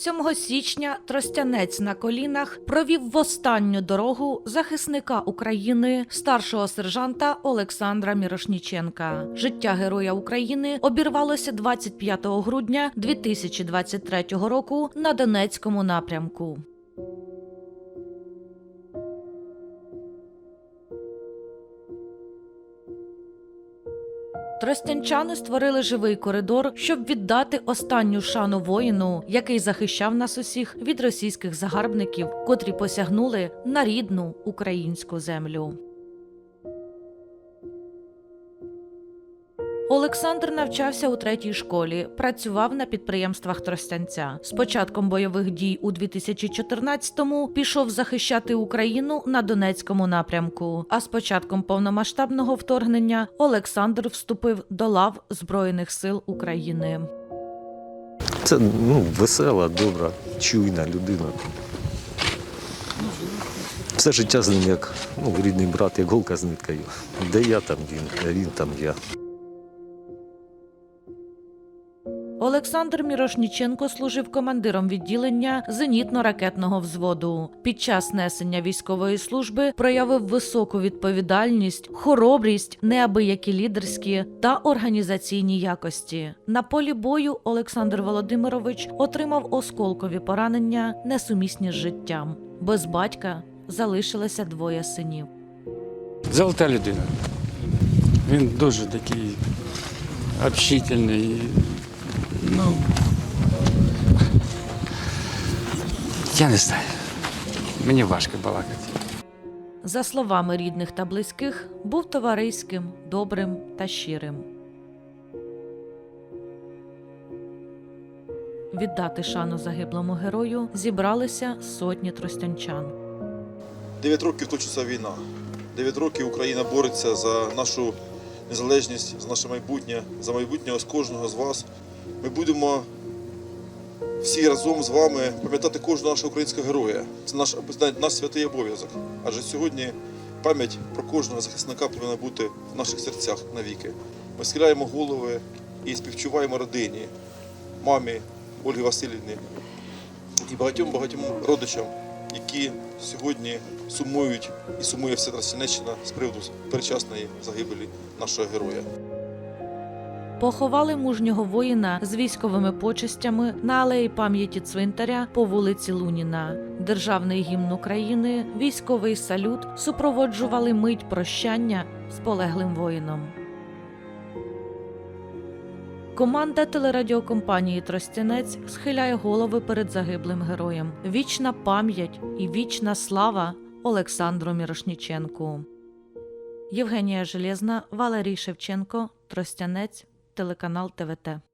7 січня Тростянець на колінах провів в останню дорогу захисника України, старшого сержанта Олександра Мірошніченка. Життя Героя України обірвалося 25 грудня 2023 року на Донецькому напрямку. Тростянчани створили живий коридор, щоб віддати останню шану воїну, який захищав нас усіх від російських загарбників, котрі посягнули на рідну українську землю. Олександр навчався у третій школі, працював на підприємствах Тростянця. З початком бойових дій у 2014-му пішов захищати Україну на Донецькому напрямку. А з початком повномасштабного вторгнення Олександр вступив до лав Збройних сил України. Це ну, весела, добра, чуйна людина. Все життя з ним як ну, рідний брат, як голка з ниткою. Де я там він, він там я. Олександр Мірошніченко служив командиром відділення зенітно-ракетного взводу. Під час несення військової служби проявив високу відповідальність, хоробрість, неабиякі лідерські та організаційні якості. На полі бою Олександр Володимирович отримав осколкові поранення, несумісні з життям. Без батька залишилося двоє синів. Золота людина. Він дуже такий общительний. Ну, я не знаю. Мені важко балакати. За словами рідних та близьких, був товариським, добрим та щирим. Віддати шану загиблому герою зібралися сотні тростянчан. Дев'ять років точиться війна. Дев'ять років Україна бореться за нашу незалежність, за наше майбутнє, за майбутнє з кожного з вас. Ми будемо всі разом з вами пам'ятати кожного нашого українського героя. Це наш, наш святий обов'язок. Адже сьогодні пам'ять про кожного захисника повинна бути в наших серцях навіки. Ми схиляємо голови і співчуваємо родині, мамі Ольги Васильівні і багатьом багатьом родичам, які сьогодні сумують і сумує вся Тростянеччина з приводу перечасної загибелі нашого героя. Поховали мужнього воїна з військовими почестями на алеї пам'яті цвинтаря по вулиці Луніна. Державний гімн України, військовий салют супроводжували мить прощання з полеглим воїном. Команда телерадіокомпанії Тростянець схиляє голови перед загиблим героєм. Вічна пам'ять і вічна слава Олександру Мірошніченку. Євгенія Железна, Валерій Шевченко, Тростянець, телеканал ТВТ.